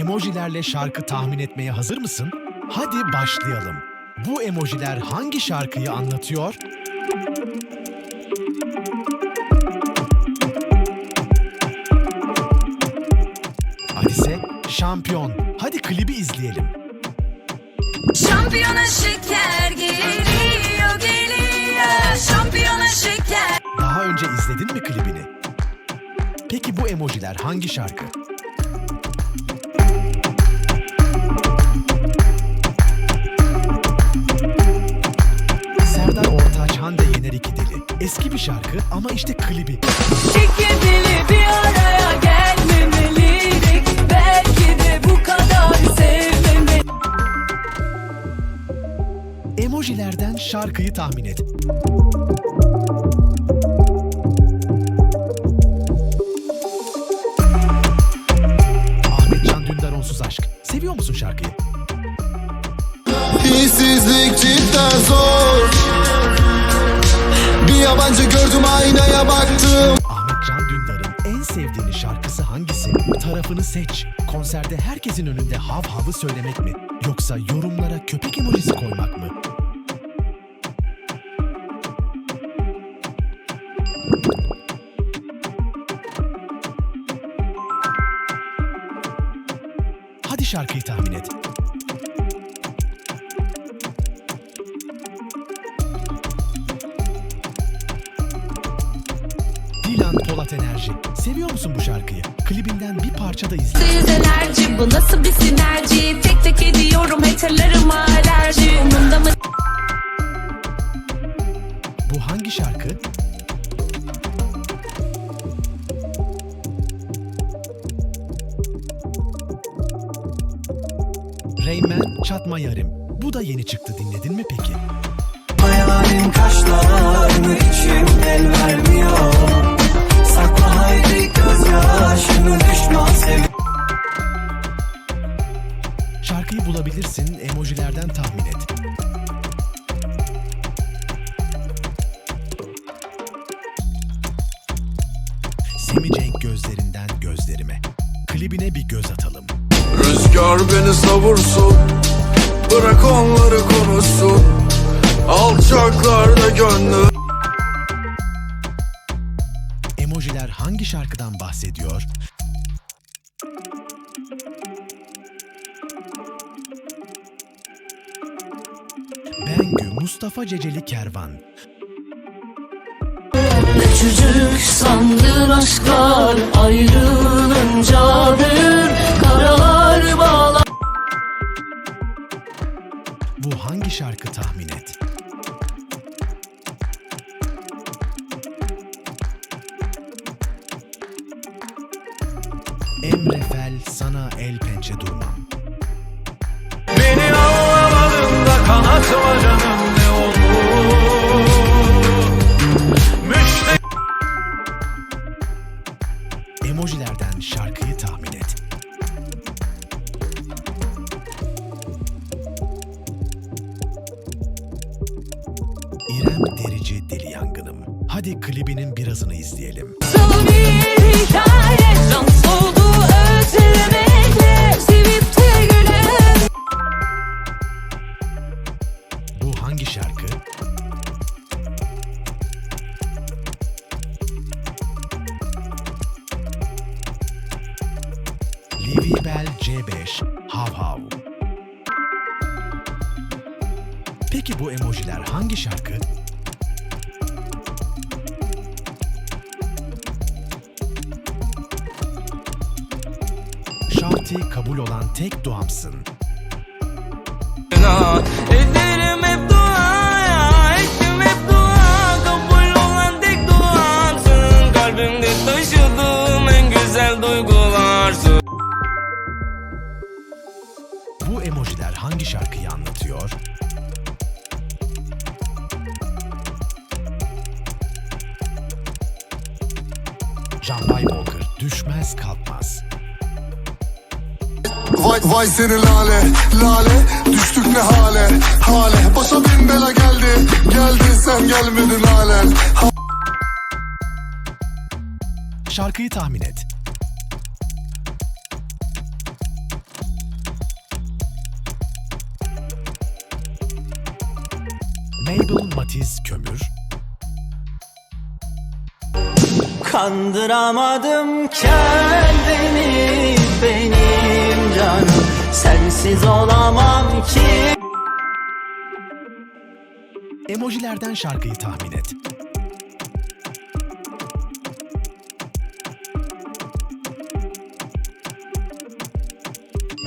Emojilerle şarkı tahmin etmeye hazır mısın? Hadi başlayalım. Bu emojiler hangi şarkıyı anlatıyor? Hadise şampiyon. Hadi klibi izleyelim. Şampiyona şeker geliyor geliyor Şampiyona şeker Daha önce izledin mi klibini? Peki bu emojiler hangi şarkı? Hande Yener iki deli. Eski bir şarkı ama işte klibi. İki dili bir araya gelmemeliydik Belki de bu kadar sevmemeli Emojilerden şarkıyı tahmin et. Ahmet Can Dündar Onsuz Aşk. Seviyor musun şarkıyı? İşsizlik cidden zor yabancı gördüm aynaya baktım Ahmet Can Dündar'ın en sevdiğin şarkısı hangisi? Tarafını seç. Konserde herkesin önünde hav havı söylemek mi? Yoksa yorumlara köpek emojisi koymak mı? Hadi şarkıyı tahmin et. Polat Enerji. Seviyor musun bu şarkıyı? Klibinden bir parça da izle. Enerji bu nasıl bir sinerji Tek tek ediyorum haterlarıma alerji Umunda mı Bu hangi şarkı? Reymen Çatma Yarim. Bu da yeni çıktı dinledin mi peki? Hayalin kaşlarını içim el vermiyor gözlerime. Klibine bir göz atalım. Rüzgar beni savursun Bırak onları konuşsun Alçaklarda gönlüm Emojiler hangi şarkıdan bahsediyor? Bengü Mustafa Ceceli Kervan. Küçücük sandığın aşklar ayrılınca büyür Karalar bağlar Bu hangi şarkı tahmin et? Emre Fel sana el pençe durmam. Beni anlamadın da kanatma canım C5 Hav Hav Peki bu emojiler hangi şarkı? Şartı kabul olan tek duamsın. Şarkıyı anlatıyor? Canbay Walker düşmez kalkmaz. Vay, vay seni lale lale Düştük ne hale hale Başa bin bela geldi Geldin sen gelmedin halen Şarkıyı tahmin et. Mabel Matiz Kömür, Kandıramadım kendimi benim canım Sensiz olamam ki emojilerden şarkıyı tahmin et.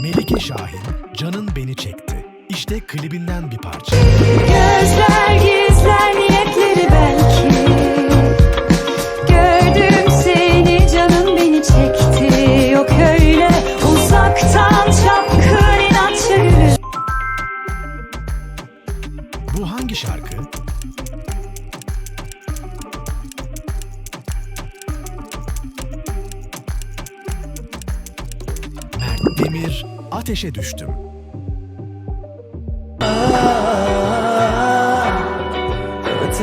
Melike Şahin, Canın Beni Çekti. İşte klibinden bir parça. Gözler gizler niyetleri belki Gördüm seni canım beni çekti Yok öyle uzaktan çapkın inatçı Bu hangi şarkı? Mert Demir, Ateşe Düştüm.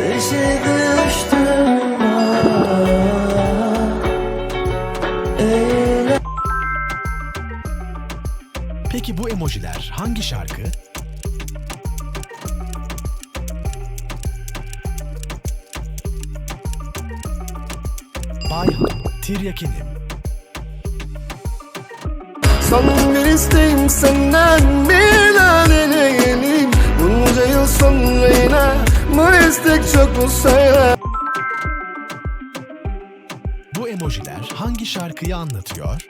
Ateşe düştüm Peki bu emojiler hangi şarkı? Bayhan, Tiryakinim. Son bir isteğim senden bir tane geleyim Bunca yıl sonra yine istek çok söyle Bu emojiler hangi şarkıyı anlatıyor?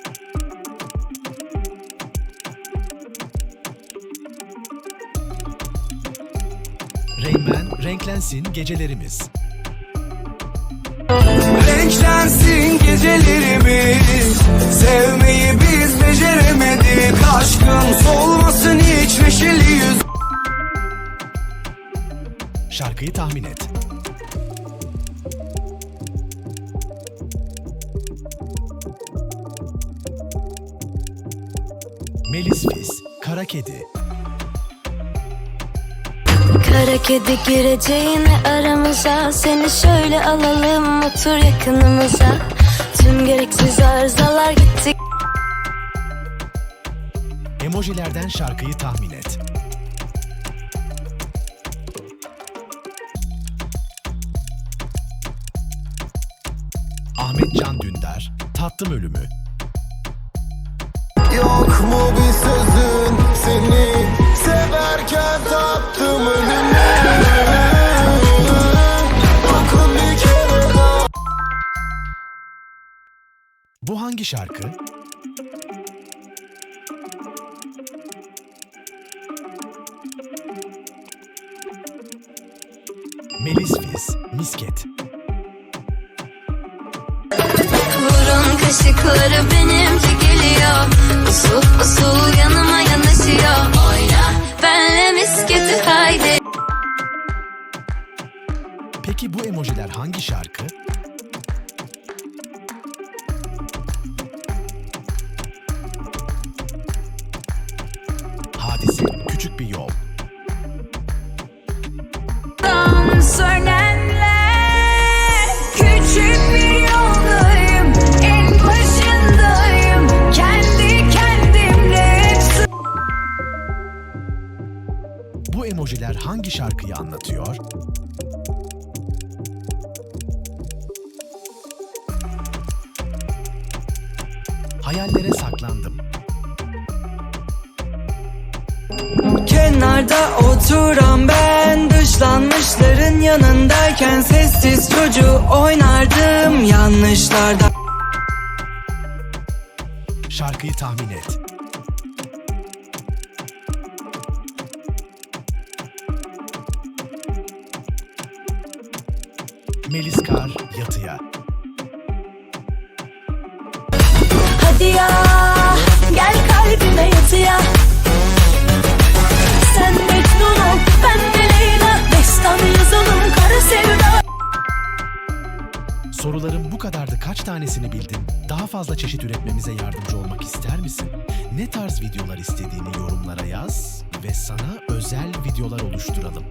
Reymen, renklensin gecelerimiz. Renklensin gecelerimiz Sevmeyi biz beceremedik Aşkın solmasın hiç neşeli yüz Şarkıyı tahmin et. Melis Fis, Kara Kedi. Kara kedi gireceğine aramıza Seni şöyle alalım otur yakınımıza Tüm gereksiz arızalar gitti Emojilerden şarkıyı tahmin et. Dündar, Tattım Ölümü. Yok mu bir sözün seni severken tattım ölümü Dokun bir kere daha Bu hangi şarkı? Melis Fis, Misket. Burun kaşıkları benimki geliyor. Usul usul yanıma yanaşıyor. Oyna benle misketi haydi. Peki bu emojiler hangi şarkı? Hangi şarkıyı anlatıyor? Hayallere saklandım. Kenarda oturan ben Dışlanmışların yanındayken Sessiz çocuğu oynardım yanlışlarda Şarkıyı tahmin et. Melis Kar, Yatıya. Hadi ya Gel kalbime yatıya Sen Mecnun ol Ben de Leyla Destan yazalım kara sevda Sorularım bu kadardı. Kaç tanesini bildin? Daha fazla çeşit üretmemize yardımcı olmak ister misin? Ne tarz videolar istediğini yorumlara yaz ve sana özel videolar oluşturalım.